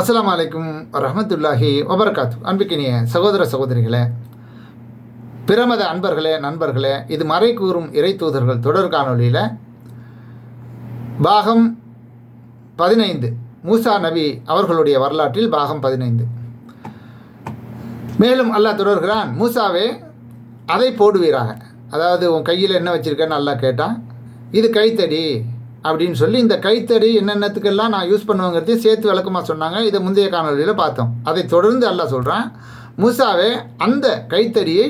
அஸ்லாம் வலைக்கும் ரஹமத்துல்லாஹி வபரகாத்து. அன்பிக்கினிய சகோதர சகோதரிகளே பிரமத அன்பர்களே நண்பர்களே இது மறை கூறும் இறை தூதர்கள் தொடர் காணொலியில் பாகம் பதினைந்து. மூசா நபி அவர்களுடைய வரலாற்றில் பாகம் பதினைந்து. மேலும் அல்லாஹ் தொடர்கிறான் மூசாவே அதை போடுவீராக. அதாவது உன் கையில் என்ன வச்சுருக்கேன்னு நல்லா கேட்டான் இது கைத்தடி அப்படின்னு சொல்லி இந்த கைத்தடி என்னென்னத்துக்கெல்லாம் நான் யூஸ் பண்ணுவேங்கிறதையும் சேர்த்து விளக்கமாக சொன்னாங்க. இதை முந்தைய காணொலியில் பார்த்தோம். அதை தொடர்ந்து அல்ல சொல்கிறான் மூசாவே அந்த கைத்தடியை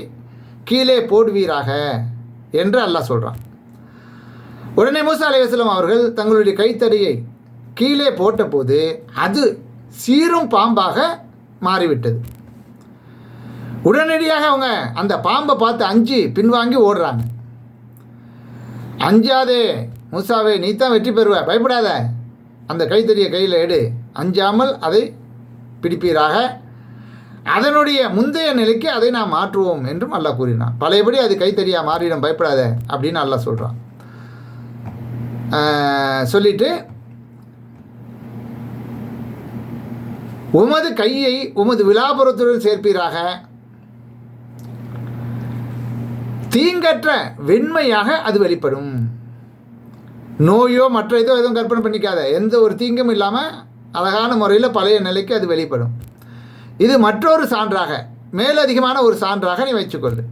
கீழே போடுவீராக என்று அல்லாஹ் சொல்கிறான் உடனே மூசா அலைவாஸ்லம் அவர்கள் தங்களுடைய கைத்தடியை கீழே போட்டபோது அது சீரும் பாம்பாக மாறிவிட்டது. உடனடியாக அவங்க அந்த பாம்பை பார்த்து அஞ்சு பின்வாங்கி ஓடுறாங்க. அஞ்சாதே மூசாவே நீ தான் வெற்றி பெறுவ பயப்படாத. அந்த கைத்தறியை கையில் எடு. அஞ்சாமல் அதை பிடிப்பீராக. அதனுடைய முந்தைய நிலைக்கு அதை நாம் மாற்றுவோம் என்றும் அல்லாஹ் கூறினான். பழையபடி அது கைத்தறியாக மாறிடும் பயப்படாத அப்படின்னு அல்லாஹ் சொல்கிறான் சொல்லிட்டு உமது கையை உமது விழாபுரத்துடன் சேர்ப்பீராக. தீங்கற்ற வெண்மையாக அது வெளிப்படும். நோயோ மற்ற இதோ எதுவும் கற்பனை பண்ணிக்காத. எந்த ஒரு தீங்கும் இல்லாமல் அழகான முறையில் பழைய நிலைக்கு அது வெளிப்படும். இது மற்றொரு சான்றாக மேலதிகமான ஒரு சான்றாக நீ வச்சுக்கொள்ளு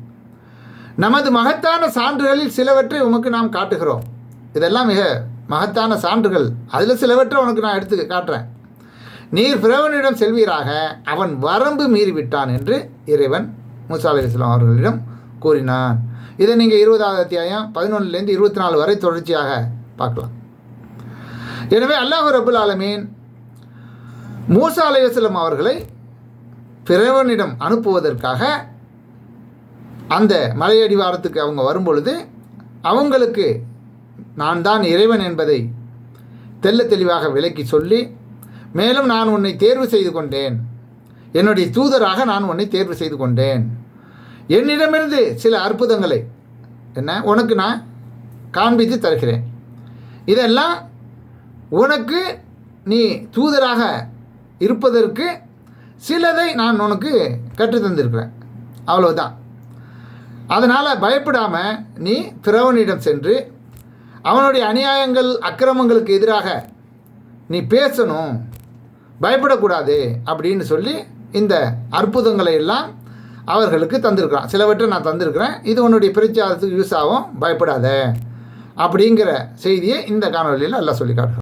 நமது மகத்தான சான்றுகளில் சிலவற்றை உமக்கு நாம் காட்டுகிறோம். இதெல்லாம் மிக மகத்தான சான்றுகள். அதில் சிலவற்றை உனக்கு நான் எடுத்து காட்டுறேன். நீர் பிரவனிடம் செல்வீராக அவன் வரம்பு மீறிவிட்டான் என்று இறைவன் மூசா அலி இஸ்லாம் அவர்களிடம் கூறினான். இதை நீங்கள் இருபதாவது அத்தியாயம் பதினொன்றுலேருந்து இருபத்தி நாலு வரை தொடர்ச்சியாக பார்க்கலாம். எனவே அல்லாஹ் ரபுல் ஆலமீன் மூசா அலைவாஸ்லம் அவர்களை பிறவனிடம் அனுப்புவதற்காக அந்த மலையடிவாரத்துக்கு அவங்க வரும்பொழுது அவங்களுக்கு நான் தான் இறைவன் என்பதை தெல்ல தெளிவாக விளக்கி சொல்லி மேலும் நான் உன்னை தேர்வு செய்து கொண்டேன். என்னுடைய தூதராக நான் உன்னை தேர்வு செய்து கொண்டேன். என்னிடமிருந்து சில அற்புதங்களை என்ன உனக்கு நான் காண்பித்து தருகிறேன். இதெல்லாம் உனக்கு நீ தூதராக இருப்பதற்கு சிலதை நான் உனக்கு கற்றுத்தந்திருக்கிறேன் அவ்வளோதான் அதனால் பயப்படாமல் நீ பிறவனிடம் சென்று அவனுடைய அநியாயங்கள் அக்கிரமங்களுக்கு எதிராக நீ பேசணும் பயப்படக்கூடாது அப்படின்னு சொல்லி இந்த அற்புதங்களை எல்லாம் அவர்களுக்கு தந்திருக்கிறான். சிலவற்றை நான் தந்திருக்கிறேன். இது உன்னுடைய பிரச்சாரத்துக்கு யூஸ் ஆகும். பயப்படாத. அப்படிங்கிற செய்தியை இந்த காணொலியில் எல்லாம் சொல்லி காட்டுறோம்